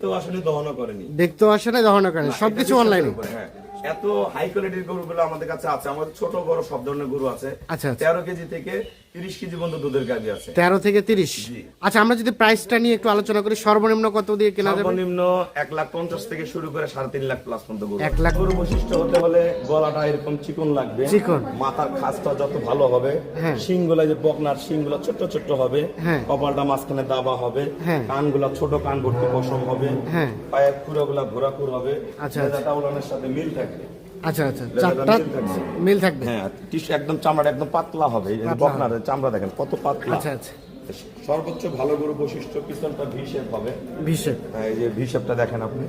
তো আসলে দহনও করেনি। দেখতেও আসে না দহন করেন সবকিছু অনলাইনে হ্যাঁ। এত হাই কোয়ালিটির গরুগুলো আমাদের কাছে আছে আমাদের ছোট বড় সব ধরনের গরু আছে। আচ্ছা আচ্ছা। তেরো কেজি থেকে তিরিশ কেজি পর্যন্ত দুধের আছে তেরো থেকে তিরিশ জি। আচ্ছা আমরা যদি প্রাইসটা নিয়ে একটু আলোচনা করি সর্বনিম্ন কত দিয়ে কেনা যাবে সর্বনিম্ন লাখ থেকে শুরু করে সাড়ে তিন লাখ প্লাস পর্যন্ত গরু এক লাখ- গরু বৈশিষ্ট্য হতে হলে গলাটা এরকম চিকন লাগবে চিকন। মাথার খাসটা যত ভালো হবে হ্যাঁ। শিংগুলা যে বকনার শিংগুলা ছোট ছোট হবে হ্যাঁ। কপালটা মাঝখানে দাবা হবে হ্যাঁ। কানগুলা ছোট কান ভর্তি পশম হবে। পায়ের খুঁড়াগুলা ঘোরাকুর হবে আচ্ছা, লেজাটা উলানের সাথে মিল থাকবে আচ্ছা আচ্ছা। চারটা মিল থাকবে। হ্যাঁ টিস্যু একদম চামড়াটা একদম পাতলা হবে। এই বকনার চামড়া দেখেন কত পাতলা। আচ্ছা আচ্ছা। সর্বোচ্চ ভালো গরু বৈশিষ্ট্য পিছনটা ভি শেপ হবে। বিশেষ হ্যাঁ, এই যে ভি শেপটা দেখেন আপনি।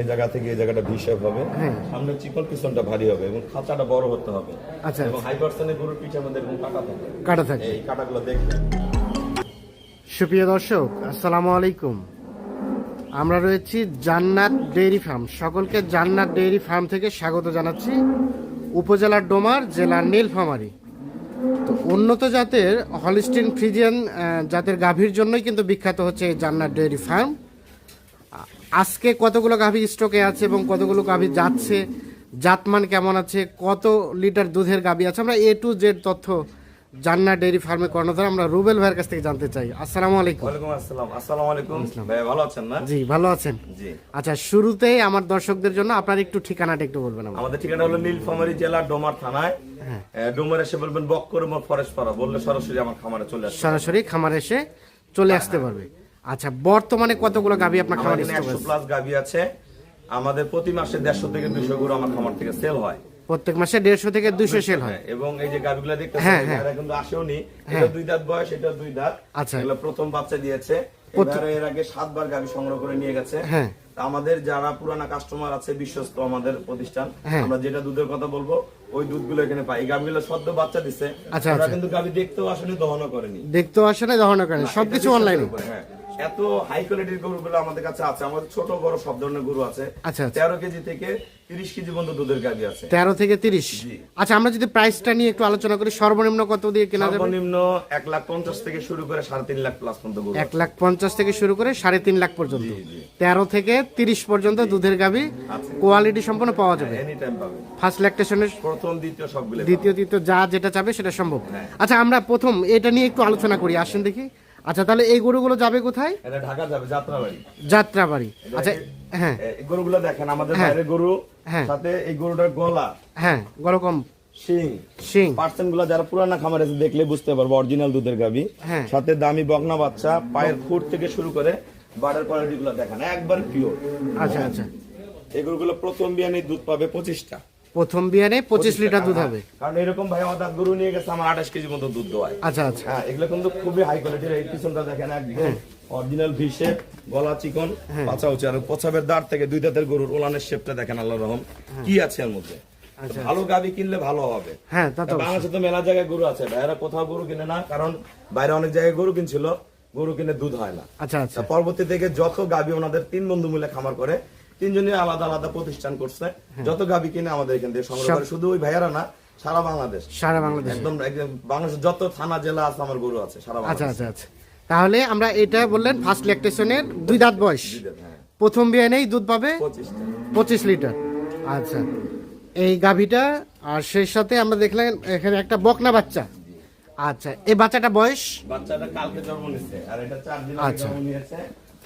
এই জায়গা থেকে এই জায়গাটা ভি শেপ হবে। হ্যাঁ। সামনে চিকন পিছনটা ভারী হবে এবং খাঁচাটা বড় হতে হবে। আচ্ছা এবং হাই পার্সেন্টের গরুর পিছের মধ্যে এরকম কাটা থাকে। কাটা থাকে। এই কাটাগুলো দেখবেন। সুপ্রিয় দর্শক আসসালামু আলাইকুম। আমরা রয়েছি জান্নাত ডেইরি ফার্ম। সকলকে জান্নাত ডেইরি ফার্ম থেকে স্বাগত জানাচ্ছি উপজেলার ডোমার জেলার নীলফামারী। তো উন্নত জাতের হলিস্টিন ফ্রিজিয়ান জাতের গাভীর জন্যই কিন্তু বিখ্যাত হচ্ছে এই জান্নাত ডেইরি ফার্ম। আজকে কতগুলো গাভী স্টকে আছে এবং কতগুলো গাভী যাচ্ছে? জাতমান কেমন আছে? কত লিটার দুধের গাভী আছে? আমরা এ টু জেড তথ্য জান্নাত ডেইরি ফার্মে কর্ণধার আমরা রুবেল ভাইয়ের কাছ থেকে জানতে চাই। আসসালামু আলাইকুম। ওয়ালাইকুম আসসালাম। আসসালামু আলাইকুম। ভাই ভালো আছেন না? জি ভালো আছেন। জি। আচ্ছা শুরুতেই আমার দর্শকদের জন্য আপনার একটু ঠিকানাটা একটু বলবেন। আমাদের ঠিকানা হলো নীলফামারী জেলা ডোমার থানায়। হ্যাঁ। ডোমার এসে বলবেন বক্কর ফরেস্ট পাড়া বললে সরাসরি আমার খামারে চলে আসবে সরাসরি খামারে এসে চলে আসতে পারবে। আচ্ছা বর্তমানে কতগুলো গাভী আপনার খামারে এখানে স্টক একশো আছে? প্লাস গাভি আছে। আমাদের প্রতি মাসে দেড়শো থেকে দুশো গরু আমার খামার থেকে সেল হয়। প্রত্যেক মাসে দেড়শো থেকে দুশো সেল হয় হ্যাঁ, এবং এই যে গাভিগুলো দেখতে হ্যাঁ, হ্যাঁ। কিন্তু আসেওনি এটা দুই দাঁত বয়স এটা দুই দাঁত আচ্ছা। এগুলো প্রথম বাচ্চা দিয়েছে এবারে এর আগে সাতবার গাভি সংগ্রহ করে নিয়ে গেছে হ্যাঁ। তা আমাদের যারা পুরানা কাস্টমার আছে বিশ্বস্ত আমাদের প্রতিষ্ঠান হ্যাঁ। আমরা যেটা দুধের কথা বলব ওই দুধগুলো এখানে পাই গাভিগুলো সদ্য বাচ্চা দিছে আচ্ছা, আচ্ছা। কিন্তু গাভি দেখতেও আসেনি দহনও করেনি দেখতেও আসে না দহন করেন সবকিছু অনলাইনে হ্যাঁ। এত হাই কোয়ালিটির গরুগুলো আমাদের কাছে আছে। আমাদের ছোট বড় সব ধরনের গরু আছে। আচ্ছা, আচ্ছা। তেরো কেজি থেকে তিরিশ কেজি পর্যন্ত দুধের গাভি আছে। তেরো থেকে তিরিশ? আচ্ছা আমরা যদি প্রাইসটা নিয়ে একটু আলোচনা করি সর্বনিম্ন কত দিয়ে কেনা যাবে? সর্বনিম্ন এক লাখ পঞ্চাশ থেকে শুরু করে সাড়ে তিন লাখ প্লাস পর্যন্ত গরু এক লাখ পঞ্চাশ থেকে শুরু করে সাড়ে তিন লাখ পর্যন্ত। তেরো থেকে তিরিশ পর্যন্ত দুধের গাভী কোয়ালিটি সম্পন্ন পাওয়া যাবে। ফার্স্ট ল্যাকটেশনের প্রথম দ্বিতীয় সবগুলো দ্বিতীয় তৃতীয় যা যেটা চাবে সেটা সম্ভব। হ্যাঁ। আচ্ছা আমরা প্রথম এটা নিয়ে একটু আলোচনা করি। আসেন দেখি। আচ্ছা তাহলে এই গরুগুলো যাবে কোথায়? এটা ঢাকা যাবে যাত্রাবাড়ি। যাত্রাবাড়ি। আচ্ছা হ্যাঁ। এই গরুগুলো দেখেন আমাদের হ্যাঁ। বাইরের গরু হ্যাঁ। সাথে এই গরুটার গলা। হ্যাঁ শিং। গুলা যারা পুরানা খামারে আছে দেখলে বুঝতে পারব অরিজিনাল দুধের গাবি। হ্যাঁ। সাথে দামি বকনা বাচ্চা পায়ের ফুট থেকে শুরু করে বাটার কোয়ালিটি গুলো দেখেন একবার পিওর আচ্ছা আচ্ছা। এই গরুগুলো প্রথম বিয়ানে দুধ পাবে পঁচিশটা। প্রথম বিয়ানে পঁচিশ লিটার দুধ হবে। কারণ এরকম ভাই আমাদের গরু নিয়ে গেছে আমার আঠাশ কেজি মতো দুধ দোয়ায় আচ্ছা আচ্ছা। হ্যাঁ এগুলো কিন্তু খুবই হাই কোয়ালিটির এই পিছনটা দেখেন একদম অরিজিনাল ভিসে গলা চিকন হ্যাঁ। পাচা উঁচু আর প্রসাবের থেকে দুই দাঁতের গরুর ওলানের শেপটা দেখেন আল্লাহ রহম। কি আছে এর মধ্যে? আচ্ছা। ভালো গাবি কিনলে ভালো হবে। হ্যাঁ বাংলাদেশে তো মেলা জায়গায় গরু আছে। ভাইয়েরা কোথাও গরু কিনে না কারণ বাইরে অনেক জায়গায় গরু কিনছিল গরু কিনে দুধ হয় না। আচ্ছা আচ্ছা। পরবর্তী থেকে যত গাবি ওনাদের তিন বন্ধু মিলে খামার করে তিনজনই আলাদা আলাদা প্রতিষ্ঠান করছে। হ্যাঁ। যত গাবি কিনে আমাদের এখান থেকে সংগ্রহ করে শুধু ওই ভাইয়ারা না সারা বাংলাদেশ। সারা বাংলাদেশ। একদম একদম বাংলাদেশের যত থানা জেলা আছে আমার গরু আছে সারা আচ্ছা বাংলাদেশ। আচ্ছা আচ্ছা। তাহলে আমরা এটা বললেন ফার্স্ট ল্যাকটেশনের দুই দাঁত বয়স। হ্যাঁ। প্রথম বিয়ানেই দুধ পাবে? পঁচিশ লিটার। আচ্ছা। এই গাভীটা আর সেই সাথে আমরা দেখলাম এখানে একটা বকনা বাচ্চা। আচ্ছা এই বাচ্চাটা বয়স? বাচ্চাটা কালকে জন্ম নিচ্ছে আর এটা চার দিন আগে আচ্ছা। জন্ম নিয়েছে।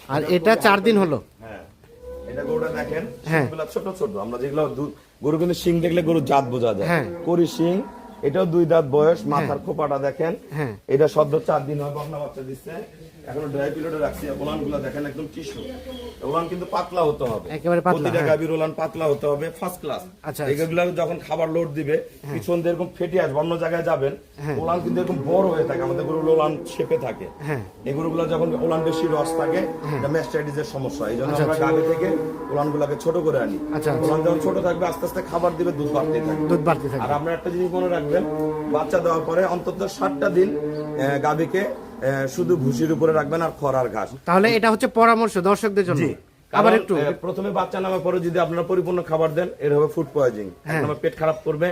আর এটা চার দিন হলো। হ্যাঁ। এটা গরুটা দেখেন হ্যাঁ। ছোট ছোট আমরা যেগুলো গরু কিন্তু শিং দেখলে গরু জাত বোঝা যায় হ্যাঁ। করি শিং এটাও দুই দাঁত বয়স মাথার খোপাটা দেখেন। হ্যাঁ। এটা সদ্য চার দিন হয় বকনা বাচ্চা দিচ্ছে। এখন ড্রাই পিরিয়ডে রাখছি। ওলানগুলা দেখেন একদম টিস্যু ওলান কিন্তু পাতলা হতে হবে। একেবারে প্রতিটা হ্যাঁ। গাভীর ওলান পাতলা হতে হবে ফার্স্ট ক্লাস আচ্ছা, এগুলো যখন খাবার লোড দিবে পিছন দিয়ে এরকম ফেটে আসবে অন্য জায়গায় যাবেন হ্যাঁ। ওলান কিন্তু এরকম বড় হয়ে থাকে। আমাদের গরুর ওলান শেপে থাকে। হ্যাঁ। এই গরুগুলো যখন ওলান বেশি রস থাকে এটা ম্যাস্টাইটিসের সমস্যা। এই জন্য আচ্ছা, আমরা আচ্ছা। গাভী থেকে ওলান গুলাকে ছোট করে আনি। আচ্ছা, আচ্ছা। ওলান যখন ছোট থাকবে আস্তে আস্তে খাবার দিবে দুধ বাড়তে থাকবে। দুধ বাড়তে থাকে আর আপনার একটা জিনিস মনে রাখবেন বাচ্চা দেওয়ার পরে অন্তত ষাটটা দিন গাভীকে শুধু ভুসির উপরে রাখবেন আর খরার ঘাস। তাহলে এটা হচ্ছে পরামর্শ দর্শকদের জন্য। আবার একটু প্রথমে বাচ্চা নামার পরে যদি আপনারা পরিপূর্ণ খাবার দেন এর হবে ফুড পয়জিং হ্যাঁ। পেট খারাপ করবে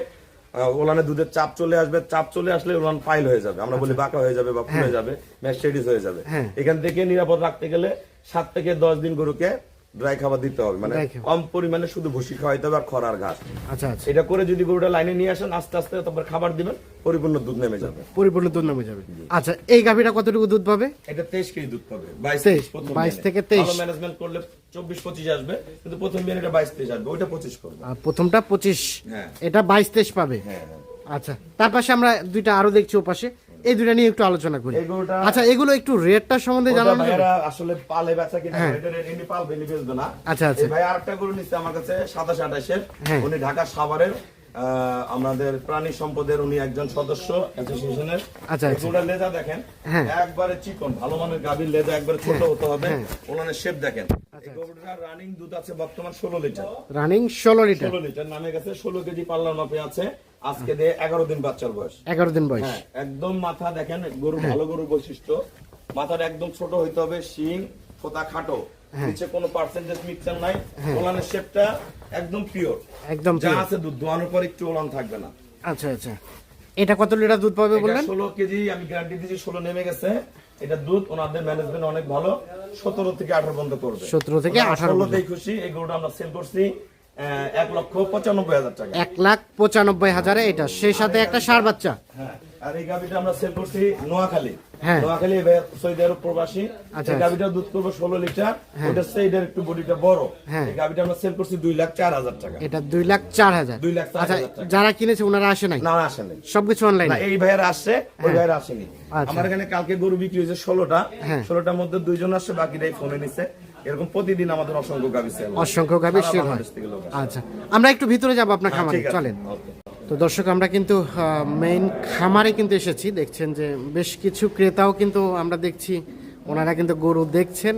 ওলানে দুধের চাপ চলে আসবে চাপ চলে আসলে ওলান ফাইল হয়ে যাবে। আমরা বলি বাঁকা হয়ে যাবে বা ফুলে যাবে ম্যাস্টাইটিস হয়ে যাবে। হ্যাঁ। এখান থেকে নিরাপদ রাখতে গেলে সাত থেকে দশ দিন গরুকে ড্রাই খাবার দিতে হবে। মানে কম পরিমাণে শুধু ভুসি খাওয়াইতে হবে আর খরার ঘাস। আচ্ছা আচ্ছা। এটা করে যদি গরুটা লাইনে নিয়ে আসেন আস্তে আস্তে তারপর খাবার দিবেন পরিপূর্ণ দুধ নেমে যাবে। পরিপূর্ণ দুধ নামে যাবে। আচ্ছা এই গাভীটা কতটুকু দুধ পাবে? এটা তেইশ কেজি দুধ পাবে বাইশ 23 প্রথম 22 থেকে 23 ভালো ম্যানেজমেন্ট করলে চব্বিশ পঁচিশ আসবে কিন্তু প্রথম দিন এটা বাইশ তেইশ আসবে ওইটা পঁচিশ করবে। আর প্রথমটা পঁচিশ। হ্যাঁ। এটা বাইশ তেইশ পাবে? হ্যাঁ হ্যাঁ। আচ্ছা তার পাশে আমরা দুইটা আরও দেখছি ও পাশে এই দুইটা নিয়ে একটু আলোচনা করি আচ্ছা এগুলো একটু রেটটা সম্বন্ধে জানানো যাবে? আসলে পালে বেচা কিনা হ্যাঁ। এটা এমনি পাল বেলি বেচবে না আচ্ছা, আচ্ছা। ভাই আরেকটা গরু নিচ্ছে আমার কাছে সাতাশ আঠাশের হ্যাঁ। উনি ঢাকা সাভারের আমাদের প্রাণী সম্পদের উনি একজন সদস্য অ্যাসোসিয়েশনের আচ্ছা, আচ্ছা। গরুটার লেজা দেখেন হ্যাঁ। একবারে চিকন ভালো মানের গাভীর লেজা একবারে ছোট হতে হবে হ্যাঁ। ওনার শেপ দেখেন এই গরুটার রানিং দুধ আছে বর্তমান ষোলো লিটার রানিং ষোলো লিটার ষোলো লিটার নামে গেছে ষোলো কেজি পাল্লার মাপে আছে আজকে দিয়ে এগারো দিন বাচ্চার বয়স। এগারো দিন বয়স। হ্যাঁ একদম মাথা দেখেন গরু ভালো গরুর বৈশিষ্ট্য। মাথাটা একদম ছোট হইতে হবে শিং খাটো। নিচে কোনো পার্সেন্টেজ নাই। ওলানের শেপটা একদম পিওর একদম যা আছে দুধ দোয়ানোর পর একটু ওলান থাকবে না। আচ্ছা আচ্ছা। এটা কত লিটার দুধ পাবে বললেন? ষোলো কেজি আমি গ্যারান্টি দিচ্ছি ষোলো নেমে গেছে। এটা দুধ ওনাদের ম্যানেজমেন্ট অনেক ভালো। সতেরো থেকে আঠারো বন্ধ করবে। 17 থেকে 18 ষোলোতেই খুশি এই গরুটা আমরা সেল করছি। এক লক্ষ পঁচানব্বই হাজার টাকা। এক লাখ পঁচানব্বই হাজারে এটা। সেই সাথে একটা সার বাচ্চা। হ্যাঁ আর এই গাভিটা আমরা সেল করছি নোয়াখালী। হ্যাঁ। নোয়াখালী সৌদি আরব প্রবাসী। আচ্ছা, এই গাভিটা দুধ করব ষোলো লিটার। ওটার চেয়ে একটু বডিটা বড়। হ্যাঁ। এই গাভিটা আমরা সেল করছি দুই লাখ চার হাজার টাকা। এটা দুই লাখ চার হাজার। দুই লাখ চার আচ্ছা। যারা কিনেছে ওনারা আসে নাই? না আসেনি সবকিছু অনলাইন এই ভাইয়ের আসছে ওই ভাইয়ের আসেনি। আচ্ছা। আমার এখানে কালকে গরু বিক্রি হয়েছে ষোলোটা। ষোলোটার মধ্যে দুইজন আসছে বাকিটাই ফোনে নিচ্ছে এরকম প্রতিদিন আমাদের অসংখ্য গাভি সেল অসংখ্য গাভী সেল হয়। আচ্ছা আমরা একটু ভিতরে যাব আপনার হ্যাঁ, খামারে চলেন। তো দর্শক আমরা কিন্তু মেইন খামারে কিন্তু এসেছি। দেখছেন যে বেশ কিছু ক্রেতাও কিন্তু আমরা দেখছি ওনারা কিন্তু গরু দেখছেন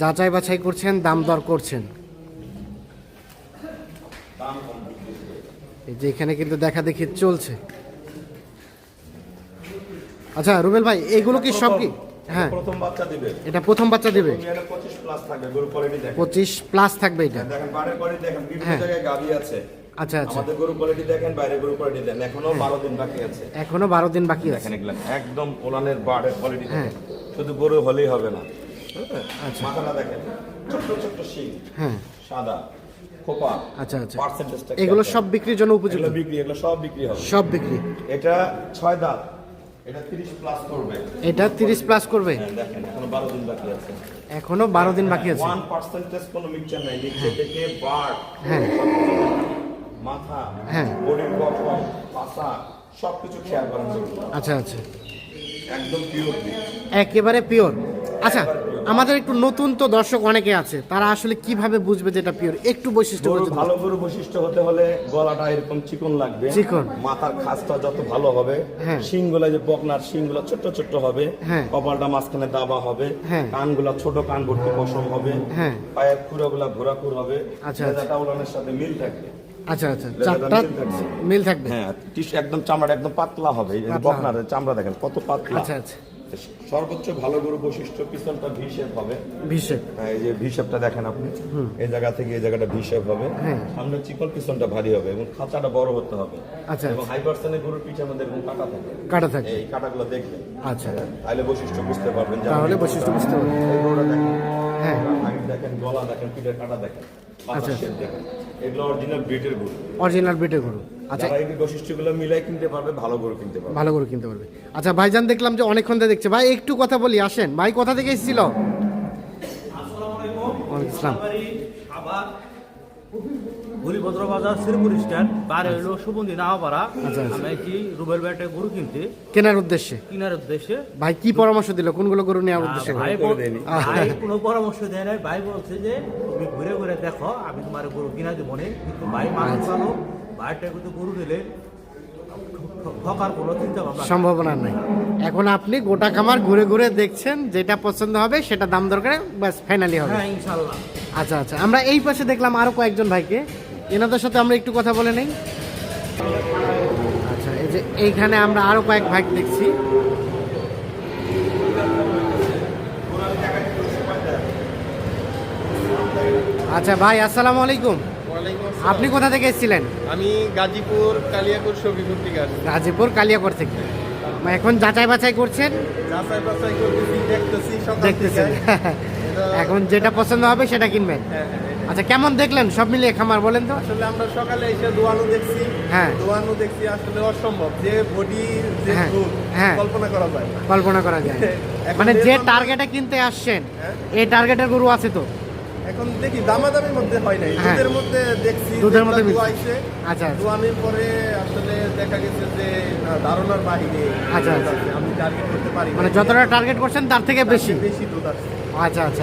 যাচাই বাছাই করছেন দাম দর করছেন। এই যে এখানে কিন্তু দেখা দেখি চলছে। আচ্ছা রুবেল ভাই এগুলো কি সব কি? হ্যাঁ। প্রথম বাচ্চা দিবে। এটা প্রথম বাচ্চা দিবে। পঁচিশ প্লাস থাকবে গরু কোয়ালিটি দেখেন। পঁচিশ প্লাস থাকবে এটা। দেখেন বাড়ির কোয়ালিটি দেখেন বিভিন্ন হ্যাঁ। জায়গায় গাভি আছে। আচ্ছা আচ্ছা। আমাদের গরু কোয়ালিটি দেখেন বাইরে গরু কোয়ালিটি দেখেন। এখনও বারো দিন বাকি আছে। এখনও বারো দিন বাকি আছে। দেখেন এগুলা একদম ওলানের বাড়ের কোয়ালিটি হ্যাঁ। দেখেন। শুধু গরু হলেই হবে না। হ্যাঁ? মাথাটা দেখেন। ছোট্ট ছোট্ট শিং। হ্যাঁ। সাদা খোপা। আচ্ছা আচ্ছা। পার্সেন্টেজটা এগুলো সব বিক্রির জন্য উপযুক্ত এগুলো বিক্রি এগুলো সব বিক্রি হবে। সব বিক্রি। এটা ছয় দাঁত। এটা তিরিশ প্লাস করবে। এটা তিরিশ প্লাস করবে? হ্যাঁ, দেখেন এখনও বারো দিন বাকি আছে। এখনও বারো দিন বাকি আছে। কোনো মিক্সচার নাই নিচে থেকে বাট হ্যাঁ। মাথা হ্যাঁ। বডির গঠন পাশা সবকিছু খেয়াল করেন আচ্ছা আচ্ছা। একদম পিওর একেবারে পিওর আচ্ছা আমাদের একটু নতুন তো দর্শক অনেকে আছে তারা আসলে কীভাবে বুঝবে যেটা পিওর একটু বৈশিষ্ট্য ভালো গরু বৈশিষ্ট্য হতে হলে গলাটা এরকম চিকন লাগবে চিকন। মাথার খাসটা যত ভালো হবে হ্যাঁ। শিংগুলা যে বকনার শিংগুলা ছোট ছোট হবে হ্যাঁ। কপালটা মাঝখানে দাবা হবে হ্যাঁ। কানগুলা ছোট কান ভর্তি পশম হবে। পায়ের খুঁড়াগুলা ঘোরা খুর হবে আচ্ছা, উলানের সাথে মিল থাকবে আচ্ছা আচ্ছা চারটা মিল থাকবে। হ্যাঁ একদম চামড়া একদম পাতলা হবে বকনার চামড়া দেখেন কত পাতলা আচ্ছা আচ্ছা সর্বোচ্চ ভালো গরু বৈশিষ্ট্য পিছনটা ভি শেপ হবে। ভিষেক হ্যাঁ, এই যে ভি শেপটা দেখেন আপনি। এই জায়গা থেকে এই জায়গাটা ভি শেপ হবে। হ্যাঁ। সামনে চিকন পিছনটা ভারী হবে এবং খাঁচাটা বড় হতে হবে। আচ্ছা এবং হাই পার্সেন্টের গরুর পিঠের মধ্যে এরকম কাটা থাকে। কাটা থাকে। এই কাটাগুলো দেখবেন আচ্ছা। তাহলে বৈশিষ্ট্য বুঝতে পারবেন তাহলে বৈশিষ্ট্য বুঝতে পারবেন। এই গরুটা দেখেন। হ্যাঁ। দেখেন গলা দেখেন পিঠের কাটা দেখেন। আচ্ছা। দেখেন এগুলো অরিজিনাল ব্রিটের গরু। অরিজিনাল বিটের গরু। আচ্ছা। এই বৈশিষ্ট্যগুলো মিলাই কিনতে পারবে ভালো গরু কিনতে পারবে। ভালো করে কিনতে পারবে। আচ্ছা ভাইজান দেখলাম যে অনেকক্ষণ ধরে দেখছে। ভাই একটু কথা বলি আসেন। ভাই কোথা থেকে এসেছিল? ওয়ালাইকুম আসসালাম। হরিভদ্র বাজার শ্রীপুর স্ট্যান্ড বারে হইল সুবন্ধি নাওপাড়া আচ্ছা, আচ্ছা। কি রুবেল ব্যাটে গরু কিনতে? কেনার উদ্দেশ্যে? কিনার উদ্দেশ্যে। ভাই কি পরামর্শ দিল? কোনগুলো গরু নেওয়ার উদ্দেশ্যে? ভাই। ভাই কোনো পরামর্শ দেয় নাই। ভাই বলছে যে তুমি ঘুরে ঘুরে দেখো আমি তোমার গরু কিনা দিব নে। কিন্তু ভাই মানুষ আচ্ছা। ভালো। কিন্তু গরু দিলে। সম্ভাবনা নাই। এখন আপনি গোটা খামার ঘুরে ঘুরে দেখছেন যেটা পছন্দ হবে সেটা দাম দরকারে বাস ফাইনালি হবে। হ্যাঁ আচ্ছা আচ্ছা। আমরা এই পাশে দেখলাম আরও কয়েকজন ভাইকে। এনাদের সাথে আমরা একটু কথা বলে নেই। আচ্ছা এই যে এইখানে আমরা আরও কয়েক ভাই দেখছি। আচ্ছা ভাই আসসালামু আলাইকুম। আপনি কোথা থেকে এসেছিলেন? আমি গাজীপুর কালিয়াপুর শফিকুর থেকে আসছি গাজীপুর কালিয়াকর থেকে। এখন যাচাই বাছাই করছেন? যাচাই বাছাই করতেছি দেখতেছি সকাল দেখতেছেন। এখন যেটা পছন্দ হবে সেটা কিনবেন। হ্যাঁ, হ্যাঁ, এটা। আচ্ছা কেমন দেখলেন? সব মিলিয়ে খামার বলেন তো। আসলে আমরা সকালে এসে দোয়ানো দেখছি। হ্যাঁ। দোয়ানো দেখছি আসলে অসম্ভব। যে বডি যে হ্যাঁ, হ্যাঁ। কল্পনা করা যায় কল্পনা করা যায় মানে যে টার্গেটে কিনতে আসছেন হ্যাঁ। এই টার্গেটের গরু আছে তো? এখন দেখি দামাদামির মধ্যে হয় নাই হ্যাঁ। দুধের মধ্যে দেখছি দুধের মধ্যে মিলছে। আচ্ছা, আচ্ছা। দোয়ানোর পরে আসলে দেখা গেছে যে ধারণার বাইরে আচ্ছা, আচ্ছা। আমি টার্গেট করতে পারি মানে যতটা টার্গেট করছেন তার থেকে বেশি বেশি দুধ আছে আচ্ছা আচ্ছা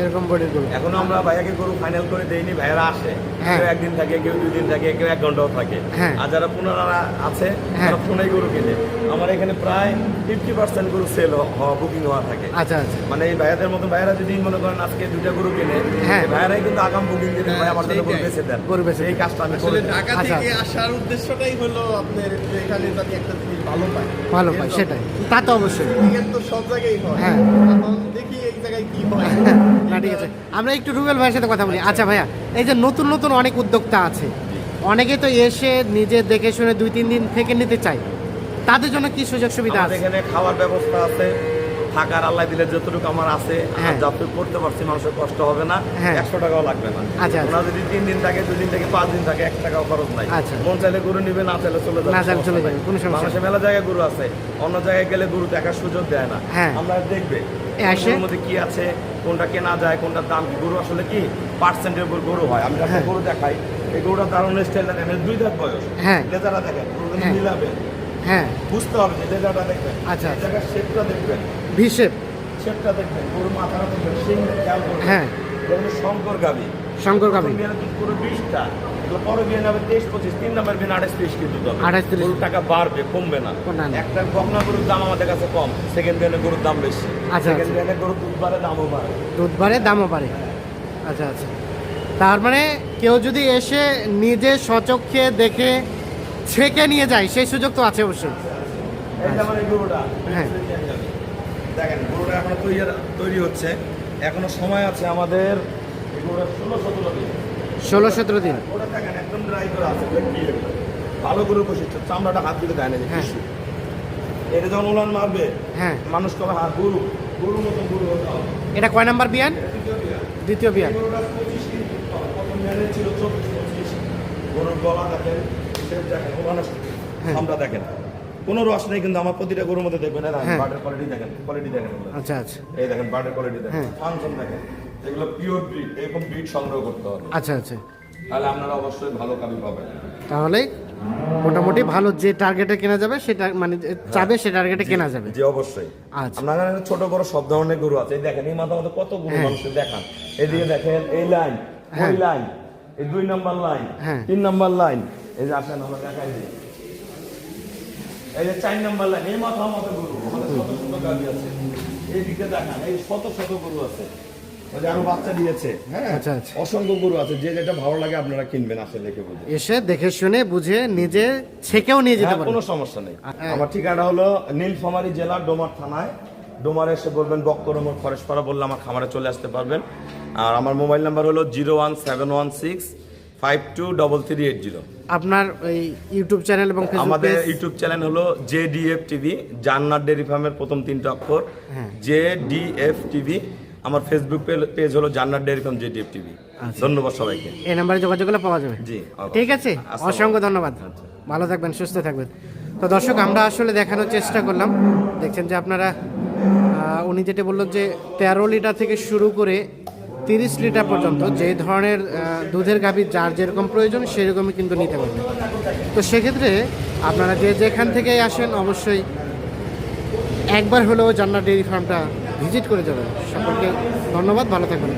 এরকম বডি গরু এরকম বডির গরু এখনও আমরা ভাইয়াকে গরু ফাইনাল করে দেইনি ভাইয়ারা আসে হ্যাঁ। কেউ একদিন থাকে কেউ দুই দিন থাকে কেউ এক ঘন্টাও থাকে হ্যাঁ। আর যারা পুনরারা আছে হ্যাঁ। তারা ফোনেই গরু কিনে আমার এখানে প্রায় ফিফটি পার্সেন্ট গরু সেল হওয়া বুকিং হওয়া থাকে আচ্ছা আচ্ছা মানে এই ভাইয়াদের মতো ভাইয়ারা যদি মনে করেন আজকে দুইটা গরু কিনে হ্যাঁ। ভাইয়ারাই কিন্তু আগাম বুকিং দিতে ভাই আমার জন্য গরু। বেঁচে দেন গরু বেচে এই কাজটা আমি করে ঢাকা আচ্ছা। থেকে আসার উদ্দেশ্যটাই হলো আপনার এখানে যাতে একটা জিনিস ভালো পায় ভালো পাই সেটাই তা তো অবশ্যই তো সব জায়গায় হয় হ্যাঁ। এখন দেখি এক জায়গায় কি হয়? না ঠিক আছে। আমরা একটু রুবেল ভাইয়ের সাথে কথা বলি। আচ্ছা ভাইয়া এই যে নতুন নতুন অনেক উদ্যোক্তা আছে। অনেকে তো এসে নিজে দেখে শুনে দুই তিন দিন থেকে নিতে চায়। তাদের জন্য কি সুযোগ সুবিধা আছে? এখানে খাওয়ার ব্যবস্থা আছে। থাকার আল্লাহ দিলে যতটুকু আমার আছে হ্যাঁ। যতটুকু করতে পারছি মানুষের কষ্ট হবে না। হ্যাঁ। একশো টাকাও লাগবে না। আচ্ছা, ওনারা যদি তিন দিন থাকে দুই দিন থেকে পাঁচ দিন থাকে এক টাকাও খরচ নাই। আচ্ছা। মন চাইলে গরু নিবে না চাইলে চলে যাবে না চাইলে চলে যাবে, কোনো সমস্যা মেলা জায়গায় গরু আছে। অন্য জায়গায় গেলে গরু দেখার সুযোগ দেয় না। হ্যাঁ। আমরা দেখবে আসে? মধ্যে কি আছে? কোনটা কেনা যায় কোনটার দাম কি? গরু আসলে কি পার্সেন্টের উপর গরু হয়? আমি একটা হ্যাঁ। গরু দেখাই এই গরুটার দারুণ স্টাইল দেখেন দুই দাঁত বয়স। হ্যাঁ। লেজারা দেখেন হ্যাঁ। মিলাবে হ্যাঁ। বুঝতে হবে যে লেজারটা দেখবেন। আচ্ছা। এই জায়গার শেপটা দেখবেন। ভিসেপ শেপটা দেখবেন। গরু মাথাটা দেখবেন সিং খেয়াল করবেন। হ্যাঁ। শঙ্কর গাবি শঙ্কর গাভী। বিয়ানে পুরো বিশটা এগুলো পরে বিয়ে নেবে তেইশ পঁচিশ তিন নম্বর বিয়ে আঠাশ তিরিশ কিন্তু তবে 28, 30 গরুর টাকা বাড়বে কমবে না। একটা বকনা গরুর দাম আমাদের কাছে কম সেকেন্ড বিয়ানে গরুর দাম বেশি। আচ্ছা, সেকেন্ড আচ্ছা। বিয়ানে দুধ বাড়ে দামও বাড়ে। দুধ বাড়ে দামও বাড়ে। আচ্ছা আচ্ছা। তার মানে কেউ যদি এসে নিজে সচক্ষে দেখে ছেকে নিয়ে যায় সেই সুযোগ তো আছে অবশ্যই। হ্যাঁ। দেখেন গরুটা এখনও তৈরি তৈরি হচ্ছে। এখনও সময় আছে আমাদের গরুটা ষোলো সতেরো দিন। ষোলো সতেরো দিন। একদম ড্রাই করে আছে? ভালো গরুর বৈশিষ্ট্য চামড়াটা হাত দেয় না হ্যাঁ। এটা যখন উলান মারবে হ্যাঁ। মানুষ কবে হাত গরু মতো গরু এটা কয় নাম্বার বিয়ান? দ্বিতীয় বিয়ান। এই গরুটা 25 কেজি দুধ পাবে। প্রথম বিয়ানে ছিল গরুর গলা দেখেন দেখেন উলানের হ্যাঁ। দেখেন। কোনো রস নেই কিন্তু আমার প্রতিটা গরুর মধ্যে দেখবেন হ্যাঁ। বার্ডের কোয়ালিটি দেখেন কোয়ালিটি দেখেন আচ্ছা আচ্ছা। এই দেখেন বার্ডের কোয়ালিটি দেখেন। হ্যাঁ। ফাংশন দেখেন। এগুলো পিওর ব্রিড এরকম ব্রিড সংগ্রহ করতে হবে। আচ্ছা আচ্ছা। তাহলে আপনারা অবশ্যই ভালো কাবি পাবেন। তাহলে মোটামুটি ভালো যে টার্গেটে কেনা যাবে সেটা মানে চাবে সে টার্গেটে কেনা যাবে। জি অবশ্যই। আচ্ছা। আপনার ছোট বড় সব ধরনের গরু আছে। এই দেখেন এই মাথা মধ্যে কত গরু হ্যাঁ। মানুষের দেখান। এদিকে দেখেন এই লাইন হ্যাঁ। ওই লাইন এই দুই নাম্বার লাইন হ্যাঁ। তিন নাম্বার লাইন। এই যে আসেন আমরা দেখাই দিই। এই যে চার নাম্বার লাইন এই মাথা মতো গরু আমাদের শত শত গাড়ি আছে। এই দিকে দেখান এই শত শত গরু আছে। আরও বাচ্চা দিয়েছে হ্যাঁ? আচ্ছা, আচ্ছা। অসংখ্য গরু আছে যে যেটা ভালো লাগে আপনারা কিনবেন দেখে বুঝে। এসে দেখে শুনে বুঝে নিজে ছেকেও নিয়ে যেতে হ্যাঁ, কোনো সমস্যা নেই। হ্যাঁ। আমার ঠিকানা হলো নীলফামারী ডোমার থানায়। ডোমারে এসে বলবেন বক্করমর বললে আমার খামারে চলে আসতে পারবেন। আর আমার মোবাইল নাম্বার হলো zero one seven one six five two double three eight zero. আপনার ওই ইউটিউব চ্যানেল এবং আমাদের ইউটিউব চ্যানেল হলো J D F TV জান্নার dairy ফার্মের প্রথম তিনটা অক্ষর। হ্যাঁ। জে ডি এফ টিভি আমার ফেসবুক পেজ হলো জান্নার dairy farm J D F TV. ধন্যবাদ সবাইকে। এই নাম্বারে যোগাযোগ করলে পাওয়া যাবে। জি ঠিক আছে? অসংখ্য ধন্যবাদ। আচ্ছা। ভালো থাকবেন সুস্থ থাকবেন। তো দর্শক আমরা আসলে দেখানোর চেষ্টা করলাম। দেখছেন যে আপনারা উনি যেটা বলল যে তেরো লিটার থেকে শুরু করে তিরিশ লিটার পর্যন্ত যে ধরনের দুধের গাভী যার যেরকম প্রয়োজন সেরকমই কিন্তু নিতে পারবেন তো সেক্ষেত্রে আপনারা যে যেখান থেকে আসেন অবশ্যই একবার হলেও জান্নার ডেয়ারি ফার্মটা ভিজিট করে যাবেন সকলকে ধন্যবাদ ভালো থাকবেন।